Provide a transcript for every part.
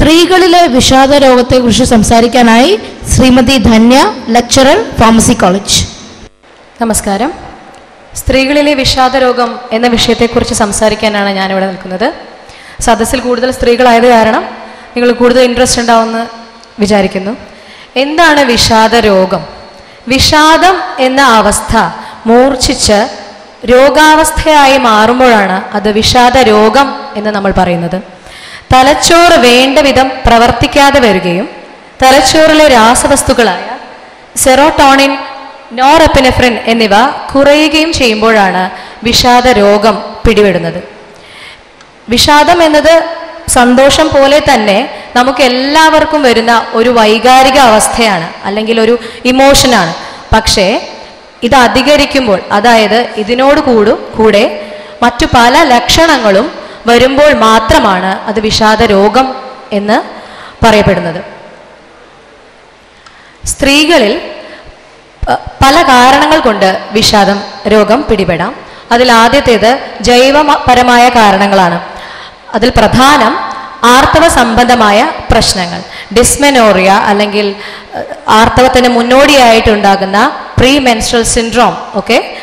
സ്ത്രീകളിലെ വിഷാദ രോഗത്തെക്കുറിച്ച് സംസാരിക്കാനായി Shrimati Dhanya lecturer pharmacy college. നമസ്കാരം. സ്ത്രീകളിലെ വിഷാദ രോഗം എന്ന വിഷയത്തെക്കുറിച്ച് സംസാരിക്കാനാണ് ഞാനിവിടെ നിൽക്കുന്നത്. സദസ്സിൽ കൂടുതൽ സ്ത്രീകളായത് കാരണം നിങ്ങൾ കൂടുതൽ ഇൻട്രസ്റ്റ് ഉണ്ടാവുമെന്ന് വിചാരിക്കുന്നു. എന്താണ് വിഷാദ രോഗം വിഷാദം എന്ന അവസ്ഥ മൂർച്ഛിച്ച് രോഗാവസ്ഥയായി മാറുമ്പോഴാണ് അത് വിഷാദ രോഗം എന്ന് നമ്മൾ പറയുന്നത്. തലച്ചോറ് വേണ്ട വിധം പ്രവർത്തിക്കാതെ വരികയും തലച്ചോറിലെ രാസവസ്തുക്കളായ സെറോട്ടോണിൻ നോറെപ്പിനെഫ്രിൻ എന്നിവ കുറയുകയും ചെയ്യുമ്പോഴാണ് വിഷാദ രോഗം പിടിപെടുന്നത്. വിഷാദം എന്നത് സന്തോഷം പോലെ തന്നെ നമുക്ക് എല്ലാവർക്കും വരുന്ന ഒരു വൈകാരിക അവസ്ഥയാണ് അല്ലെങ്കിൽ ഒരു ഇമോഷനാണ് പക്ഷേ ഇത് അധികരിക്കുമ്പോൾ അതായത് ഇതിനോട് കൂടും കൂടെ മറ്റു പല ലക്ഷണങ്ങളും വരുമ്പോൾ മാത്രമാണ് അത് വിഷാദ രോഗം എന്ന് പറയപ്പെടുന്നത്. സ്ത്രീകളിൽ പല കാരണങ്ങൾ കൊണ്ട് വിഷാദം രോഗം പിടിപെടാം. അതിൽ ആദ്യത്തേത് ജൈവപരമായ കാരണങ്ങളാണ്. അതിൽ പ്രധാനം ആർത്തവ സംബന്ധമായ പ്രശ്നങ്ങൾ. ഡിസ്മെനോറിയ അല്ലെങ്കിൽ ആർത്തവത്തിന് മുന്നോടിയായിട്ടുണ്ടാകുന്ന പ്രീ മെൻസ്ട്രൽ സിൻഡ്രോം ഒക്കെ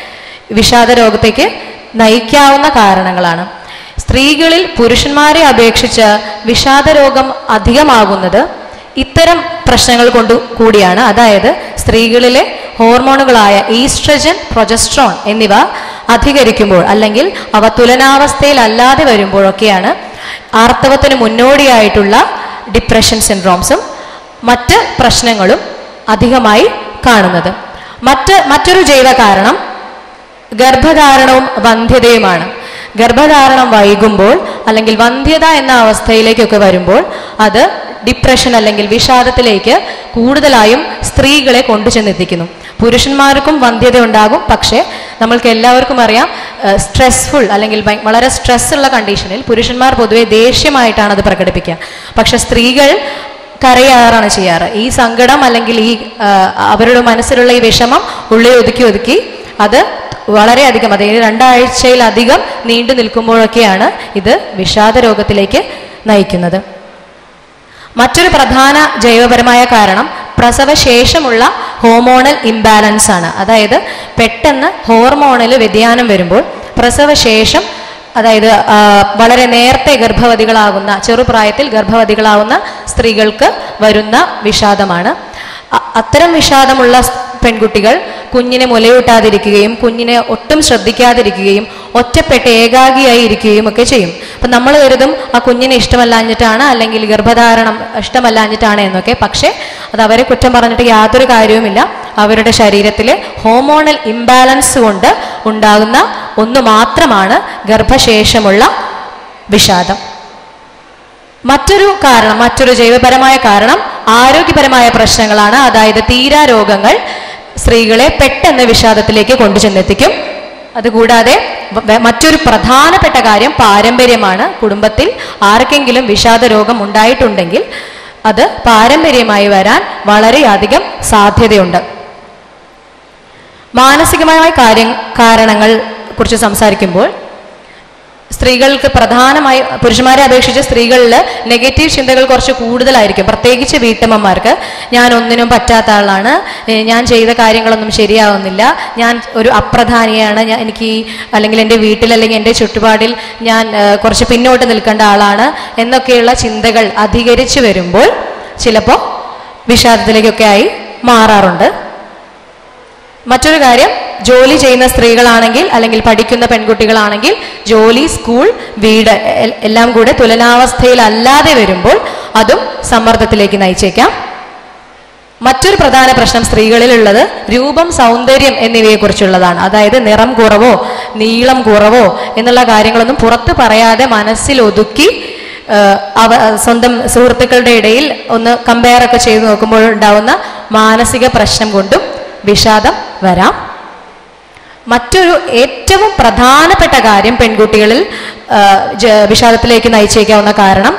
വിഷാദ രോഗത്തേക്ക് നയിക്കാവുന്ന കാരണങ്ങളാണ്. സ്ത്രീകളിൽ പുരുഷന്മാരെ അപേക്ഷിച്ച് വിഷാദരോഗം അധികമാകുന്നത് ഇത്തരം പ്രശ്നങ്ങൾ കൊണ്ട് കൂടിയാണ്. അതായത് സ്ത്രീകളിലെ ഹോർമോണുകളായ ഈസ്ട്രജൻ പ്രൊജസ്ട്രോൺ എന്നിവ അധികരിക്കുമ്പോൾ അല്ലെങ്കിൽ അവ തുലനാവസ്ഥയിൽ അല്ലാതെ വരുമ്പോഴൊക്കെയാണ് ആർത്തവത്തിന് മുന്നോടിയായിട്ടുള്ള ഡിപ്രഷൻ സിൻഡ്രോംസും മറ്റ് പ്രശ്നങ്ങളും അധികമായി കാണുന്നത്. മറ്റ് മറ്റൊരു ജൈവ കാരണം ഗർഭധാരണവും വന്ധ്യതയുമാണ്. ഗർഭധാരണം വൈകുമ്പോൾ അല്ലെങ്കിൽ വന്ധ്യത എന്ന അവസ്ഥയിലേക്കൊക്കെ വരുമ്പോൾ അത് ഡിപ്രഷൻ അല്ലെങ്കിൽ വിഷാദത്തിലേക്ക് കൂടുതലായും സ്ത്രീകളെ കൊണ്ടുചെന്നെത്തിക്കുന്നു പുരുഷന്മാർക്കും വന്ധ്യത ഉണ്ടാകും. പക്ഷേ നമ്മൾക്ക് എല്ലാവർക്കും അറിയാം സ്ട്രെസ്ഫുൾ അല്ലെങ്കിൽ വളരെ സ്ട്രെസ് ഉള്ള കണ്ടീഷനിൽ പുരുഷന്മാർ പൊതുവെ ദേഷ്യമായിട്ടാണ് അത് പ്രകടിപ്പിക്കുക. പക്ഷെ സ്ത്രീകൾ കരയാറാണ് ചെയ്യാറ്. ഈ സങ്കടം അല്ലെങ്കിൽ ഈ അവരുടെ മനസ്സിലുള്ള ഈ വിഷമം ഉള്ളി ഒതുക്കി ഒതുക്കി അത് വളരെയധികം അതായത് രണ്ടാഴ്ചയിലധികം നീണ്ടു നിൽക്കുമ്പോഴൊക്കെയാണ് ഇത് വിഷാദ രോഗത്തിലേക്ക് നയിക്കുന്നത്. മറ്റൊരു പ്രധാന ജൈവപരമായ കാരണം പ്രസവശേഷമുള്ള ഹോർമോണൽ ഇംബാലൻസ് ആണ്. അതായത് പെട്ടെന്ന് ഹോർമോണിൽ വ്യതിയാനം വരുമ്പോൾ പ്രസവശേഷം അതായത് വളരെ നേരത്തെ ഗർഭവതികളാകുന്ന ചെറുപ്രായത്തിൽ ഗർഭവതികളാവുന്ന സ്ത്രീകൾക്ക് വരുന്ന വിഷാദമാണ്. അത്തരം വിഷാദമുള്ള പെൺകുട്ടികൾ കുഞ്ഞിനെ മുലയൂട്ടാതിരിക്കുകയും കുഞ്ഞിനെ ഒട്ടും ശ്രദ്ധിക്കാതിരിക്കുകയും ഒറ്റപ്പെട്ട് ഏകാഗിയായി ഇരിക്കുകയും ഒക്കെ ചെയ്യും. അപ്പം നമ്മൾ കരുതും ആ കുഞ്ഞിനെ ഇഷ്ടമല്ലാഞ്ഞിട്ടാണ് അല്ലെങ്കിൽ ഗർഭധാരണം ഇഷ്ടമല്ലാഞ്ഞിട്ടാണ് എന്നൊക്കെ. പക്ഷേ അത് അവരെ കുറ്റം പറഞ്ഞിട്ട് യാതൊരു കാര്യവുമില്ല. അവരുടെ ശരീരത്തിൽ ഹോമോണൽ ഇംബാലൻസ് കൊണ്ട് ഉണ്ടാകുന്ന ഒന്ന് മാത്രമാണ് ഗർഭശേഷമുള്ള വിഷാദം. മറ്റൊരു കാരണം മറ്റൊരു ജൈവപരമായ കാരണം ആരോഗ്യപരമായ പ്രശ്നങ്ങളാണ്. അതായത് തീരാ രോഗങ്ങൾ സ്ത്രീകളെ പെട്ടെന്ന് വിഷാദത്തിലേക്ക് കൊണ്ടുചെന്നെത്തിക്കും. അതുകൂടാതെ മറ്റൊരു പ്രധാനപ്പെട്ട കാര്യം പാരമ്പര്യമാണ്. കുടുംബത്തിൽ ആർക്കെങ്കിലും വിഷാദ രോഗം ഉണ്ടായിട്ടുണ്ടെങ്കിൽ അത് പാരമ്പര്യമായി വരാൻ വളരെയധികം സാധ്യതയുണ്ട്. മാനസികമായ കാര്യ കാരണങ്ങൾ കുറിച്ച് സംസാരിക്കുമ്പോൾ സ്ത്രീകൾക്ക് പ്രധാനമായി പുരുഷന്മാരെ അപേക്ഷിച്ച് സ്ത്രീകളിൽ നെഗറ്റീവ് ചിന്തകൾ കുറച്ച് കൂടുതലായിരിക്കും. പ്രത്യേകിച്ച് വീട്ടമ്മമാർക്ക്. ഞാൻ ഒന്നിനും പറ്റാത്ത ആളാണ്. ഞാൻ ചെയ്ത കാര്യങ്ങളൊന്നും ശരിയാവുന്നില്ല. ഞാൻ ഒരു അപ്രധാനിയാണ്. ഞാൻ എനിക്ക് അല്ലെങ്കിൽ എന്റെ വീട്ടിൽ അല്ലെങ്കിൽ എന്റെ ചുറ്റുപാടിൽ ഞാൻ കുറച്ച് പിന്നോട്ട് നിൽക്കേണ്ട ആളാണ് എന്നൊക്കെയുള്ള ചിന്തകൾ അധികരിച്ചു വരുമ്പോൾ ചിലപ്പോൾ വിഷാദത്തിലേക്കൊക്കെ ആയി മാറാറുണ്ട്. മറ്റൊരു കാര്യം ജോലി ചെയ്യുന്ന സ്ത്രീകളാണെങ്കിൽ അല്ലെങ്കിൽ പഠിക്കുന്ന പെൺകുട്ടികളാണെങ്കിൽ ജോലി സ്കൂൾ വീട് എല്ലാം കൂടെ തുലനാവസ്ഥയിലല്ലാതെ വരുമ്പോൾ അതും സമ്മർദ്ദത്തിലേക്ക് നയിച്ചേക്കാം. മറ്റൊരു പ്രധാന പ്രശ്നം സ്ത്രീകളിലുള്ളത് രൂപം സൗന്ദര്യം എന്നിവയെക്കുറിച്ചുള്ളതാണ്. അതായത് നിറം കുറവോ നീളം കുറവോ എന്നുള്ള കാര്യങ്ങളൊന്നും പുറത്ത് പറയാതെ മനസ്സിൽ ഒതുക്കി അവ സ്വന്തം സുഹൃത്തുക്കളുടെ ഇടയിൽ ഒന്ന് കമ്പയർ ഒക്കെ ചെയ്ത് നോക്കുമ്പോൾ ഉണ്ടാവുന്ന മാനസിക പ്രശ്നം കൊണ്ടും വിഷാദം വരാം. മറ്റൊരു ഏറ്റവും പ്രധാനപ്പെട്ട കാര്യം പെൺകുട്ടികളിൽ വിഷാദത്തിലേക്ക് നയിച്ചേക്കാവുന്ന കാരണം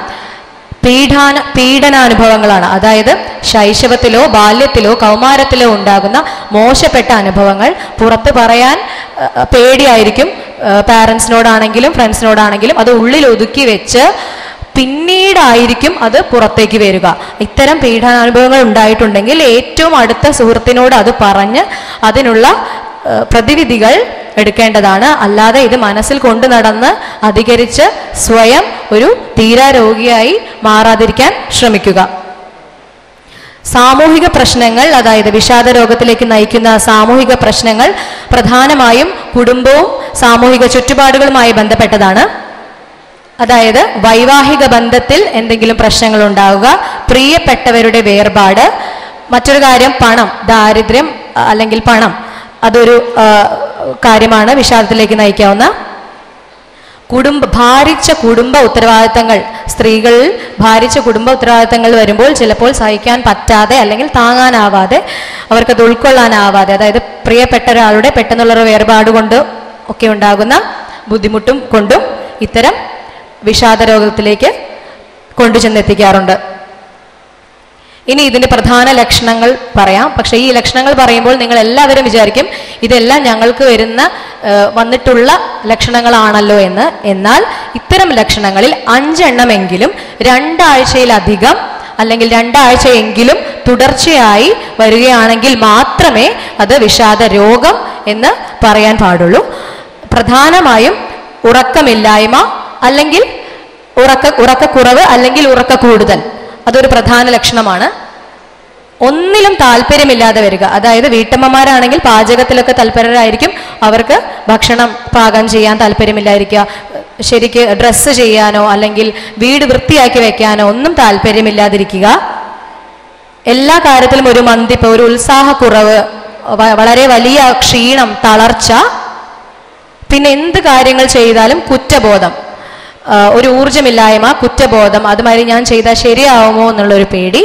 പീഡാന പീഡനാനുഭവങ്ങളാണ്. അതായത് ശൈശവത്തിലോ ബാല്യത്തിലോ കൗമാരത്തിലോ ഉണ്ടാകുന്ന മോശപ്പെട്ട അനുഭവങ്ങൾ പുറത്ത് പറയാൻ പേടിയായിരിക്കും. പാരൻസിനോടാണെങ്കിലും ഫ്രണ്ട്സിനോടാണെങ്കിലും അത് ഉള്ളിൽ ഒതുക്കി വെച്ച് പിന്നീടായിരിക്കും അത് പുറത്തേക്ക് വരിക. ഇത്തരം പീഡനാനുഭവങ്ങൾ ഉണ്ടായിട്ടുണ്ടെങ്കിൽ ഏറ്റവും അടുത്ത സുഹൃത്തിനോട് അത് പറഞ്ഞ് അതിനുള്ള പ്രതിവിധികൾ എടുക്കേണ്ടതാണ്. അല്ലാതെ ഇത് മനസ്സിൽ കൊണ്ടു നടന്ന് അധികരിച്ച് സ്വയം ഒരു തീരാരോഗിയായി മാറാതിരിക്കാൻ ശ്രമിക്കുക. സാമൂഹിക പ്രശ്നങ്ങൾ അതായത് വിഷാദ രോഗത്തിലേക്ക് നയിക്കുന്ന സാമൂഹിക പ്രശ്നങ്ങൾ പ്രധാനമായും കുടുംബവും സാമൂഹിക ചുറ്റുപാടുകളുമായി ബന്ധപ്പെട്ടതാണ്. അതായത് വൈവാഹിക ബന്ധത്തിൽ എന്തെങ്കിലും പ്രശ്നങ്ങൾ ഉണ്ടാവുക പ്രിയപ്പെട്ടവരുടെ വേർപാട് മറ്റൊരു കാര്യം പണം ദാരിദ്ര്യം അല്ലെങ്കിൽ പണം. അതൊരു കാര്യമാണ് വിഷാദത്തിലേക്ക് നയിക്കാവുന്ന. കുടുംബ ഭാരിച്ച കുടുംബ ഉത്തരവാദിത്തങ്ങൾ. സ്ത്രീകൾ ഭാരിച്ച കുടുംബ ഉത്തരവാദിത്തങ്ങൾ വരുമ്പോൾ ചിലപ്പോൾ സഹിക്കാൻ പറ്റാതെ അല്ലെങ്കിൽ താങ്ങാനാവാതെ അവർക്കത് ഉൾക്കൊള്ളാനാവാതെ അതായത് പ്രിയപ്പെട്ട ഒരാളുടെ പെട്ടെന്നുള്ളൊരു വേർപാട് കൊണ്ട് ഒക്കെ ഉണ്ടാകുന്ന ബുദ്ധിമുട്ടും കൊണ്ടും ഇത്തരം വിഷാദ രോഗത്തിലേക്ക് കൊണ്ടുചെന്നെത്തിക്കാറുണ്ട്. ഇനി ഇതിന്റെ പ്രധാന ലക്ഷണങ്ങൾ പറയാം. പക്ഷെ ഈ ലക്ഷണങ്ങൾ പറയുമ്പോൾ നിങ്ങൾ എല്ലാവരും വിചാരിക്കും ഇതെല്ലാം ഞങ്ങൾക്ക് വരുന്ന വന്നിട്ടുള്ള ലക്ഷണങ്ങളാണല്ലോ എന്ന്. എന്നാൽ ഇത്തരം ലക്ഷണങ്ങളിൽ അഞ്ചെണ്ണമെങ്കിലും രണ്ടാഴ്ചയിലധികം അല്ലെങ്കിൽ രണ്ടാഴ്ചയെങ്കിലും തുടർച്ചയായി വരികയാണെങ്കിൽ മാത്രമേ അത് വിഷാദ രോഗം എന്ന് പറയാൻ പാടുള്ളൂ. പ്രധാനമായും ഉറക്കമില്ലായ്മ അല്ലെങ്കിൽ ഉറക്ക ഉറക്കക്കുറവ് അല്ലെങ്കിൽ ഉറക്ക കൂടുതൽ അതൊരു പ്രധാന ലക്ഷണമാണ്. ഒന്നിലും താല്പര്യമില്ലാതെ വരിക. അതായത് വീട്ടമ്മമാരാണെങ്കിൽ പാചകത്തിലൊക്കെ തൽപരരായിരിക്കും. അവർക്ക് ഭക്ഷണം പാകം ചെയ്യാൻ താല്പര്യമില്ലായിരിക്കുക. ശരിക്ക് ഡ്രസ്സ് ചെയ്യാനോ അല്ലെങ്കിൽ വീട് വൃത്തിയാക്കി വെക്കാനോ ഒന്നും താല്പര്യമില്ലാതിരിക്കുക. എല്ലാ കാര്യത്തിലും ഒരു മന്തിപ്പ് ഒരു ഉത്സാഹക്കുറവ് വളരെ വലിയ ക്ഷീണം തളർച്ച. പിന്നെ എന്ത് കാര്യങ്ങൾ ചെയ്താലും കുറ്റബോധം. ഒരു ഊർജമില്ലായ്മ കുറ്റബോധം അതുമാതിരി ഞാൻ ചെയ്താൽ ശരിയാവുമോ എന്നുള്ളൊരു പേടി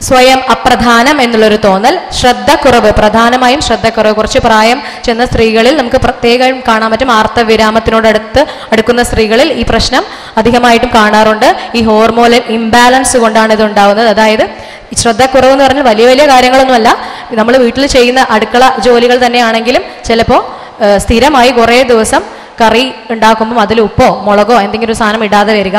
സ്വയം അപ്രധാനം എന്നുള്ളൊരു തോന്നൽ ശ്രദ്ധക്കുറവ് പ്രധാനമായും ശ്രദ്ധക്കുറവ്. കുറച്ച് പ്രായം ചെന്ന സ്ത്രീകളിൽ നമുക്ക് പ്രത്യേകം കാണാൻ പറ്റും. ആർത്തവിരാമത്തിനോടടുത്ത് അടുക്കുന്ന സ്ത്രീകളിൽ ഈ പ്രശ്നം അധികമായിട്ടും കാണാറുണ്ട്. ഈ ഹോർമോൺ ഇംബാലൻസ് കൊണ്ടാണ് ഇത് ഉണ്ടാവുന്നത്. അതായത് ശ്രദ്ധക്കുറവ് എന്ന് പറഞ്ഞാൽ വലിയ വലിയ കാര്യങ്ങളൊന്നുമല്ല. നമ്മൾ വീട്ടിൽ ചെയ്യുന്ന അടുക്കള ജോലികൾ തന്നെയാണെങ്കിലും ചിലപ്പോൾ സ്ഥിരമായി കുറേ ദിവസം കറി ഉണ്ടാക്കുമ്പോൾ അതിൽ ഉപ്പോ മുളകോ എന്തെങ്കിലും ഒരു സാധനം ഇടാതെ വരിക.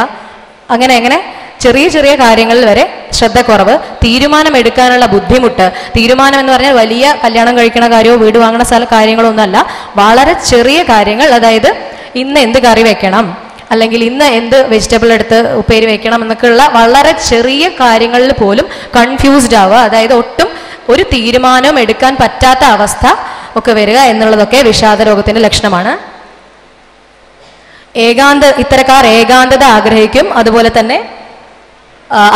അങ്ങനെ അങ്ങനെ ചെറിയ ചെറിയ കാര്യങ്ങളിൽ വരെ ശ്രദ്ധക്കുറവ് തീരുമാനം എടുക്കാനുള്ള ബുദ്ധിമുട്ട് തീരുമാനം എന്ന് പറഞ്ഞാൽ വലിയ കല്യാണം കഴിക്കണ കാര്യമോ വീട് വാങ്ങണ സ്ഥല കാര്യങ്ങളോ ഒന്നുമല്ല വളരെ ചെറിയ കാര്യങ്ങൾ. അതായത് ഇന്ന് എന്ത് കറി വെക്കണം അല്ലെങ്കിൽ ഇന്ന് എന്ത് വെജിറ്റബിൾ എടുത്ത് ഉപ്പേരി വെക്കണം എന്നൊക്കെയുള്ള വളരെ ചെറിയ കാര്യങ്ങളിൽ പോലും കൺഫ്യൂസ്ഡ് ആവുക. അതായത് ഒട്ടും ഒരു തീരുമാനവും എടുക്കാൻ പറ്റാത്ത അവസ്ഥ ഒക്കെ വരിക എന്നുള്ളതൊക്കെ വിഷാദ രോഗത്തിന്റെ ലക്ഷണമാണ്. ഏകാന്ത ഇത്തരക്കാർ ഏകാന്തത ആഗ്രഹിക്കും. അതുപോലെ തന്നെ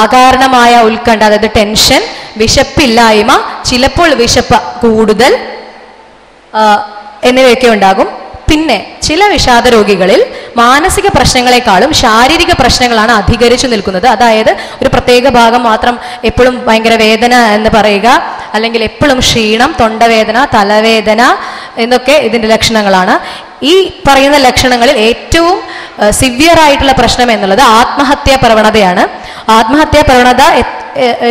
അകാരണമായ ഉത്കണ്ഠ അതായത് ടെൻഷൻ വിശപ്പില്ലായ്മ ചിലപ്പോൾ വിശപ്പ് കൂടുതൽ എന്നിവയൊക്കെ ഉണ്ടാകും. പിന്നെ ചില വിഷാദ രോഗികളിൽ മാനസിക പ്രശ്നങ്ങളെക്കാളും ശാരീരിക പ്രശ്നങ്ങളാണ് അധികരിച്ചു നിൽക്കുന്നത്. അതായത് ഒരു പ്രത്യേക ഭാഗം മാത്രം എപ്പോഴും ഭയങ്കര വേദന എന്ന് പറയുക അല്ലെങ്കിൽ എപ്പോഴും ക്ഷീണം തൊണ്ടവേദന തലവേദന എന്നൊക്കെ ഇതിന്റെ ലക്ഷണങ്ങളാണ്. ഈ പറയുന്ന ലക്ഷണങ്ങളിൽ ഏറ്റവും സിവിയർ ആയിട്ടുള്ള പ്രശ്നം എന്നുള്ളത് ആത്മഹത്യാ പ്രവണതയാണ്. ആത്മഹത്യാ പ്രവണത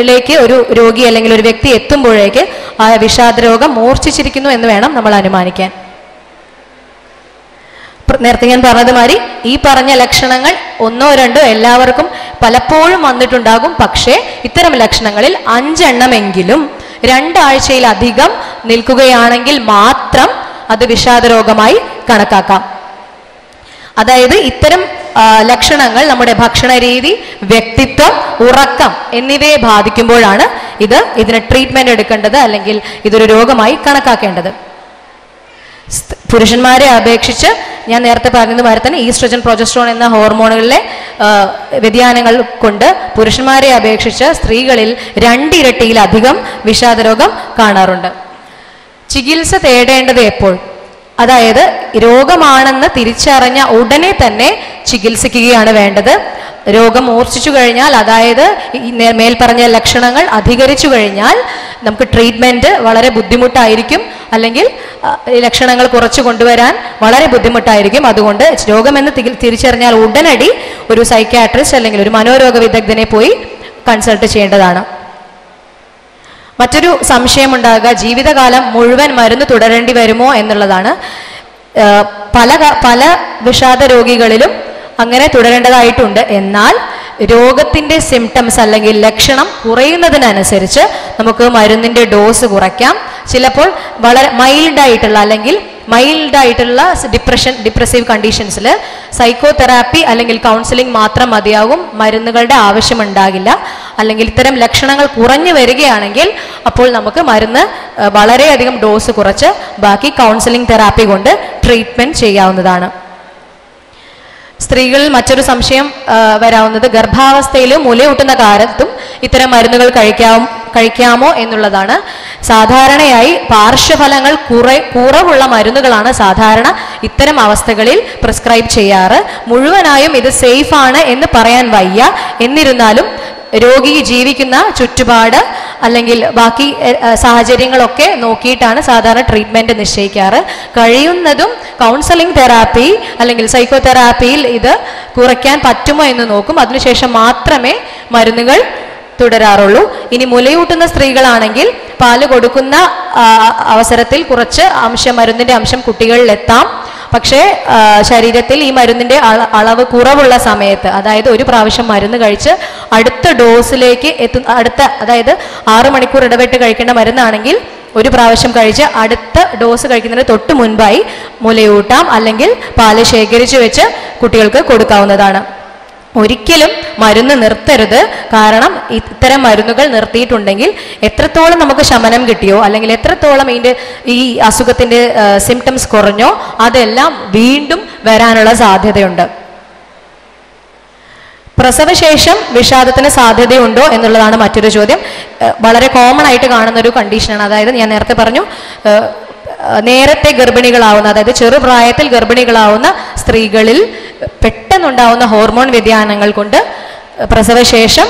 ലേക്ക് ഒരു രോഗി അല്ലെങ്കിൽ ഒരു വ്യക്തി എത്തുമ്പോഴേക്ക് ആ വിഷാദരോഗം മൂർച്ഛിച്ചിരിക്കുന്നു എന്ന് വേണം നമ്മൾ അനുമാനിക്കാൻ. നേരത്തെ ഞാൻ പറഞ്ഞതുമാതിരി ഈ പറഞ്ഞ ലക്ഷണങ്ങൾ ഒന്നോ രണ്ടോ എല്ലാവർക്കും പലപ്പോഴും വന്നിട്ടുണ്ടാകും. പക്ഷേ ഇത്തരം ലക്ഷണങ്ങളിൽ അഞ്ചെണ്ണമെങ്കിലും രണ്ടാഴ്ചയിലധികം നിൽക്കുകയാണെങ്കിൽ മാത്രം അത് വിഷാദരോഗമായി കണക്കാക്കാം. അതായത് ഇത്തരം ലക്ഷണങ്ങൾ നമ്മുടെ ഭക്ഷണ രീതി വ്യക്തിത്വം ഉറക്കം എന്നിവയെ ബാധിക്കുമ്പോഴാണ് ഇത് ഇതിന് ട്രീറ്റ്മെന്റ് എടുക്കേണ്ടത് അല്ലെങ്കിൽ ഇതൊരു രോഗമായി കണക്കാക്കേണ്ടത്. പുരുഷന്മാരെ അപേക്ഷിച്ച് ഞാൻ നേരത്തെ പറഞ്ഞതുമാതിരി തന്നെ ഈസ്ട്രജൻ പ്രൊജസ്ട്രോൺ എന്ന ഹോർമോണുകളിലെ വ്യതിയാനങ്ങൾ കൊണ്ട് പുരുഷന്മാരെ അപേക്ഷിച്ച് സ്ത്രീകളിൽ രണ്ടിരട്ടിയിലധികം വിഷാദരോഗം കാണാറുണ്ട്. ചികിത്സ തേടേണ്ടത് എപ്പോൾ? അതായത് രോഗമാണെന്ന് തിരിച്ചറിഞ്ഞ ഉടനെ തന്നെ ചികിത്സിക്കുകയാണ് വേണ്ടത്. രോഗം മൂർച്ഛിച്ചു കഴിഞ്ഞാൽ അതായത് ഈ പറഞ്ഞ ലക്ഷണങ്ങൾ അധികരിച്ചു കഴിഞ്ഞാൽ നമുക്ക് ട്രീറ്റ്മെന്റ് വളരെ ബുദ്ധിമുട്ടായിരിക്കും. അല്ലെങ്കിൽ ലക്ഷണങ്ങൾ കുറച്ച് കൊണ്ടുവരാൻ വളരെ ബുദ്ധിമുട്ടായിരിക്കും. അതുകൊണ്ട് രോഗമെന്ന് തിരിച്ചറിഞ്ഞാൽ ഉടനടി ഒരു സൈക്യാട്രിസ്റ്റ് അല്ലെങ്കിൽ ഒരു മനോരോഗ വിദഗ്ധനെ പോയി കൺസൾട്ട് ചെയ്യേണ്ടതാണ്. മറ്റൊരു സംശയമുണ്ടാകുക. ജീവിതകാലം മുഴുവൻ മരുന്ന് തുടരേണ്ടി വരുമോ എന്നുള്ളതാണ്. പല പല വിഷാദ രോഗികളിലും അങ്ങനെ തുടരേണ്ടതായിട്ടുണ്ട്. എന്നാൽ രോഗത്തിന്റെ സിംറ്റംസ് അല്ലെങ്കിൽ ലക്ഷണം കുറയുന്നതിനനുസരിച്ച് നമുക്ക് മരുന്നിന്റെ ഡോസ് കുറയ്ക്കാം. ചിലപ്പോൾ വളരെ മൈൽഡായിട്ടുള്ള അല്ലെങ്കിൽ മൈൽഡ് ആയിട്ടുള്ള ഡിപ്രഷൻ ഡിപ്രസീവ് കണ്ടീഷൻസിൽ സൈക്കോതെറാപ്പി അല്ലെങ്കിൽ കൗൺസിലിംഗ് മാത്രം മതിയാകും മരുന്നുകളുടെ ആവശ്യമുണ്ടാകില്ല. അല്ലെങ്കിൽ ഇത്തരം ലക്ഷണങ്ങൾ കുറഞ്ഞു വരികയാണെങ്കിൽ അപ്പോൾ നമുക്ക് മരുന്ന് വളരെയധികം ഡോസ് കുറച്ച് ബാക്കി കൗൺസിലിംഗ് തെറാപ്പി കൊണ്ട് ട്രീറ്റ്മെന്റ് ചെയ്യാവുന്നതാണ്. സ്ത്രീകളിൽ മറ്റൊരു സംശയം വരാവുന്നത് ഗർഭാവസ്ഥയിൽ മുലയൂട്ടുന്ന കാലത്തും ഇത്തരം മരുന്നുകൾ കഴിക്കാം കഴിക്കാമോ എന്നുള്ളതാണ്. സാധാരണയായി പാർശ്വഫലങ്ങൾ കുറെ കുറവുള്ള മരുന്നുകളാണ് സാധാരണ ഇത്തരം അവസ്ഥകളിൽ പ്രിസ്ക്രൈബ് ചെയ്യാറ്. മുഴുവനായും ഇത് സേഫാണ് എന്ന് പറയാൻ വയ്യ. എന്നിരുന്നാലും രോഗി ജീവിക്കുന്ന ചുറ്റുപാട് അല്ലെങ്കിൽ ബാക്കി സാഹചര്യങ്ങളൊക്കെ നോക്കിയിട്ടാണ് സാധാരണ ട്രീറ്റ്മെന്റ് നിശ്ചയിക്കാറ്. കഴിയുന്നതും കൗൺസലിംഗ് തെറാപ്പി അല്ലെങ്കിൽ സൈക്കോ തെറാപ്പിയിൽ ഇത് കുറയ്ക്കാൻ പറ്റുമോ എന്ന് നോക്കും. അതിനുശേഷം മാത്രമേ മരുന്നുകൾ തുടരാറുള്ളൂ. ഇനി മുലയൂട്ടുന്ന സ്ത്രീകളാണെങ്കിൽ പാൽ കൊടുക്കുന്ന അവസരത്തിൽ കുറച്ച് അംശം മരുന്നിന്റെ അംശം കുട്ടികളിൽ എത്താം പക്ഷേ ശരീരത്തിൽ ഈ മരുന്നിന്റെ അളവ് കുറവുള്ള സമയത്ത് അതായത് ഒരു പ്രാവശ്യം മരുന്ന് കഴിച്ച് അടുത്ത ഡോസിലേക്ക് എത്തുന്ന അടുത്ത അതായത് ആറു മണിക്കൂർ ഇടവിട്ട് കഴിക്കേണ്ട മരുന്നാണെങ്കിൽ ഒരു പ്രാവശ്യം കഴിച്ച് അടുത്ത ഡോസ് കഴിക്കുന്നതിന് തൊട്ട് മുൻപായി മുലയൂട്ടാം അല്ലെങ്കിൽ പാൽ ശേഖരിച്ചു വെച്ച് കുട്ടികൾക്ക് കൊടുക്കാവുന്നതാണ്. ഒരിക്കലും മരുന്ന് നിർത്തരുത്. കാരണം ഇത്തരം മരുന്നുകൾ നിർത്തിയിട്ടുണ്ടെങ്കിൽ എത്രത്തോളം നമുക്ക് ശമനം കിട്ടിയോ അല്ലെങ്കിൽ എത്രത്തോളം ഇതിന്റെ ഈ അസുഖത്തിന്റെ സിംറ്റംസ് കുറഞ്ഞോ അതെല്ലാം വീണ്ടും വരാനുള്ള സാധ്യതയുണ്ട്. പ്രസവശേഷം വിഷാദത്തിന് സാധ്യതയുണ്ടോ എന്നുള്ളതാണ് മറ്റൊരു ചോദ്യം. വളരെ കോമൺ ആയിട്ട് കാണുന്ന ഒരു കണ്ടീഷനാണ് അതായത് ഞാൻ നേരത്തെ പറഞ്ഞു നേരത്തെ ഗർഭിണികളാവുന്ന അതായത് ചെറുപ്രായത്തിൽ ഗർഭിണികളാവുന്ന സ്ത്രീകളിൽ പെട്ടെന്നുണ്ടാവുന്ന ഹോർമോൺ വ്യതിയാനങ്ങൾ കൊണ്ട് പ്രസവശേഷം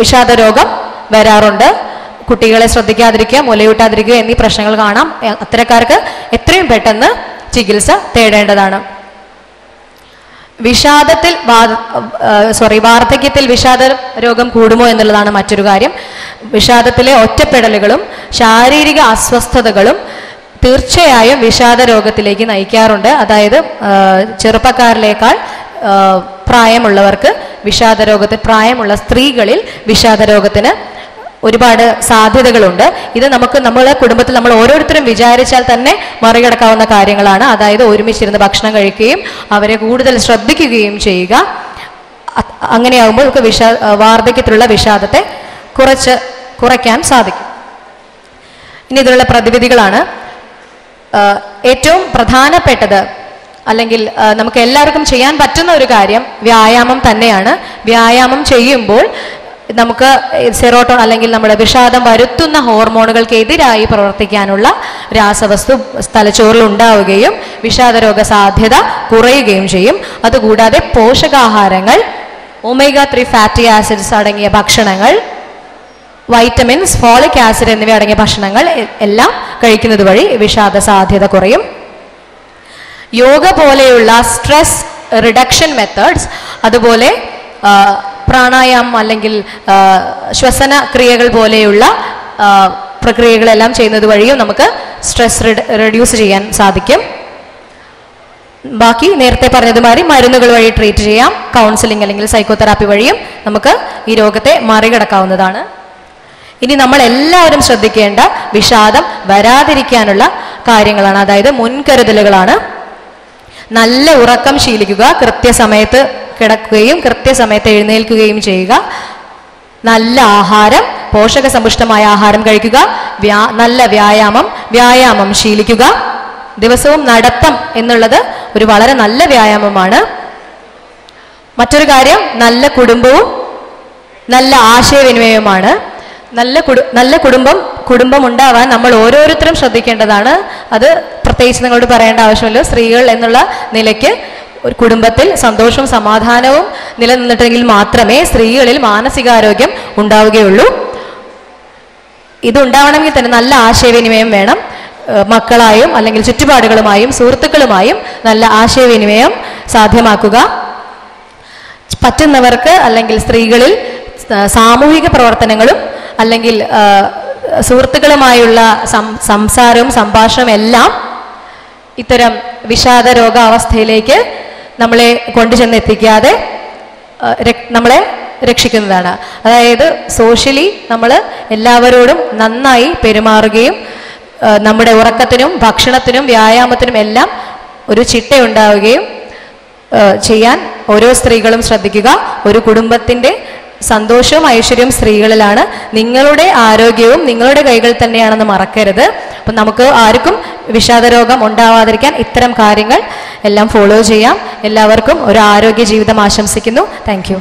വിഷാദ രോഗം വരാറുണ്ട്. കുട്ടികളെ ശ്രദ്ധിക്കാതിരിക്കുക മുലയൂട്ടാതിരിക്കുക എന്നീ പ്രശ്നങ്ങൾ കാണാം. അത്തരക്കാർക്ക് എത്രയും പെട്ടെന്ന് ചികിത്സ തേടേണ്ടതാണ്. വിഷാദത്തിൽ സോറി വാർദ്ധക്യത്തിൽ വിഷാദ രോഗം കൂടുമോ എന്നുള്ളതാണ് മറ്റൊരു കാര്യം. വിഷാദത്തിലെ ഒറ്റപ്പെടലുകളും ശാരീരിക അസ്വസ്ഥതകളും തീർച്ചയായും വിഷാദ രോഗത്തിലേക്ക് നയിക്കാറുണ്ട്. അതായത് ചെറുപ്പക്കാരിലേക്കാൾ പ്രായമുള്ളവർക്ക് വിഷാദ രോഗത്തിൽ പ്രായമുള്ള സ്ത്രീകളിൽ വിഷാദ രോഗത്തിന് ഒരുപാട് സാധ്യതകളുണ്ട്. ഇത് നമുക്ക് നമ്മളെ കുടുംബത്തിൽ നമ്മൾ ഓരോരുത്തരും വിചാരിച്ചാൽ തന്നെ മറികടക്കാവുന്ന കാര്യങ്ങളാണ്. അതായത് ഒരുമിച്ചിരുന്ന് ഭക്ഷണം കഴിക്കുകയും അവരെ കൂടുതൽ ശ്രദ്ധിക്കുകയും ചെയ്യുക. അങ്ങനെയാകുമ്പോൾ നമുക്ക് വിഷാ വാർദ്ധക്യത്തിലുള്ള വിഷാദത്തെ കുറച്ച് കുറയ്ക്കാൻ സാധിക്കും. ഇനി ഇതിലുള്ള പ്രതിവിധികളാണ്. ഏറ്റവും പ്രധാനപ്പെട്ടത് അല്ലെങ്കിൽ നമുക്ക് എല്ലാവർക്കും ചെയ്യാൻ പറ്റുന്ന ഒരു കാര്യം വ്യായാമം തന്നെയാണ്. വ്യായാമം ചെയ്യുമ്പോൾ നമുക്ക് സെറോട്ടോൺ അല്ലെങ്കിൽ നമ്മുടെ വിഷാദം വരുത്തുന്ന ഹോർമോണുകൾക്ക് എതിരായി പ്രവർത്തിക്കാനുള്ള രാസവസ്തു തലച്ചോറിൽ ഉണ്ടാവുകയും വിഷാദരോഗ സാധ്യത കുറയുകയും ചെയ്യും. അതുകൂടാതെ പോഷകാഹാരങ്ങൾ ഒമേഗ ത്രീ ഫാറ്റി ആസിഡ്സ് അടങ്ങിയ ഭക്ഷണങ്ങൾ വൈറ്റമിൻസ് ഫോളിക് ആസിഡ് എന്നിവ അടങ്ങിയ ഭക്ഷണങ്ങൾ എല്ലാം കഴിക്കുന്നത് വഴി വിഷാദ സാധ്യത കുറയും. യോഗ പോലെയുള്ള സ്ട്രെസ് റിഡക്ഷൻ മെത്തേഡ്സ് അതുപോലെ പ്രാണായാമം അല്ലെങ്കിൽ ശ്വസന ക്രിയകൾ പോലെയുള്ള പ്രക്രിയകളെല്ലാം ചെയ്യുന്നത് വഴിയും നമുക്ക് സ്ട്രെസ് റെഡ്യൂസ് ചെയ്യാൻ സാധിക്കും. ബാക്കി നേരത്തെ പറഞ്ഞതുമാതിരി മരുന്നുകൾ വഴി ട്രീറ്റ് ചെയ്യാം. കൗൺസിലിംഗ് അല്ലെങ്കിൽ സൈക്കോതെറാപ്പി വഴിയും നമുക്ക് ഈ രോഗത്തെ മറികടക്കാവുന്നതാണ്. ഇനി നമ്മൾ എല്ലാവരും ശ്രദ്ധിക്കേണ്ട വിഷാദം വരാതിരിക്കാനുള്ള കാര്യങ്ങളാണ്. അതായത് മുൻകരുതലുകളാണ്. നല്ല ഉറക്കം ശീലിക്കുക കൃത്യസമയത്ത് കിടക്കുകയും കൃത്യസമയത്ത് എഴുന്നേൽക്കുകയും ചെയ്യുക. നല്ല ആഹാരം പോഷക സമ്പുഷ്ടമായ ആഹാരം കഴിക്കുക. വ്യാ നല്ല വ്യായാമം വ്യായാമം ശീലിക്കുക. ദിവസവും നടത്തം എന്നുള്ളത് ഒരു വളരെ നല്ല വ്യായാമമാണ്. മറ്റൊരു കാര്യം നല്ല കുടുംബവും നല്ല ആശയവിനിമയവുമാണ്. നല്ല കുടു നല്ല കുടുംബം കുടുംബം ഉണ്ടാവാൻ നമ്മൾ ഓരോരുത്തരും ശ്രദ്ധിക്കേണ്ടതാണ്. അത് പ്രത്യേകിച്ച് നിങ്ങളോട് പറയേണ്ട ആവശ്യമില്ല. സ്ത്രീകൾ എന്നുള്ള നിലയ്ക്ക് ഒരു കുടുംബത്തിൽ സന്തോഷവും സമാധാനവും നിലനിന്നിട്ടെങ്കിൽ മാത്രമേ സ്ത്രീകളിൽ മാനസികാരോഗ്യം ഉണ്ടാവുകയുള്ളൂ. ഇതുണ്ടാവണമെങ്കിൽ തന്നെ നല്ല ആശയവിനിമയം വേണം. മക്കളായും അല്ലെങ്കിൽ ചുറ്റുപാടുകളുമായും സുഹൃത്തുക്കളുമായും നല്ല ആശയവിനിമയം സാധ്യമാക്കുക. പറ്റുന്നവർക്ക് അല്ലെങ്കിൽ സ്ത്രീകളിൽ സാമൂഹിക പ്രവർത്തനങ്ങളും അല്ലെങ്കിൽ സുഹൃത്തുക്കളുമായുള്ള സംസാരവും സംഭാഷണവും എല്ലാം ഇത്തരം വിഷാദ രോഗാവസ്ഥയിലേക്ക് നമ്മളെ കൊണ്ടുചെന്ന് എത്തിക്കാതെ നമ്മളെ രക്ഷിക്കുന്നതാണ്. അതായത് സോഷ്യലി നമ്മൾ എല്ലാവരോടും നന്നായി പെരുമാറുകയും നമ്മുടെ ഉറക്കത്തിനും ഭക്ഷണത്തിനും വ്യായാമത്തിനും എല്ലാം ഒരു ചിട്ടയുണ്ടാവുകയും ചെയ്യാൻ ഓരോ സ്ത്രീകളും ശ്രദ്ധിക്കുക ഒരു കുടുംബത്തിന്റെ സന്തോഷവും ഐശ്വര്യവും സ്ത്രീകളിലാണ്. നിങ്ങളുടെ ആരോഗ്യവും നിങ്ങളുടെ കൈകൾ തന്നെയാണെന്ന് മറക്കരുത്. അപ്പം നമുക്ക് ആർക്കും വിഷാദരോഗം ഉണ്ടാവാതിരിക്കാൻ ഇത്തരം കാര്യങ്ങൾ എല്ലാം ഫോളോ ചെയ്യാം. എല്ലാവർക്കും ഒരു ആരോഗ്യ ജീവിതം ആശംസിക്കുന്നു. താങ്ക്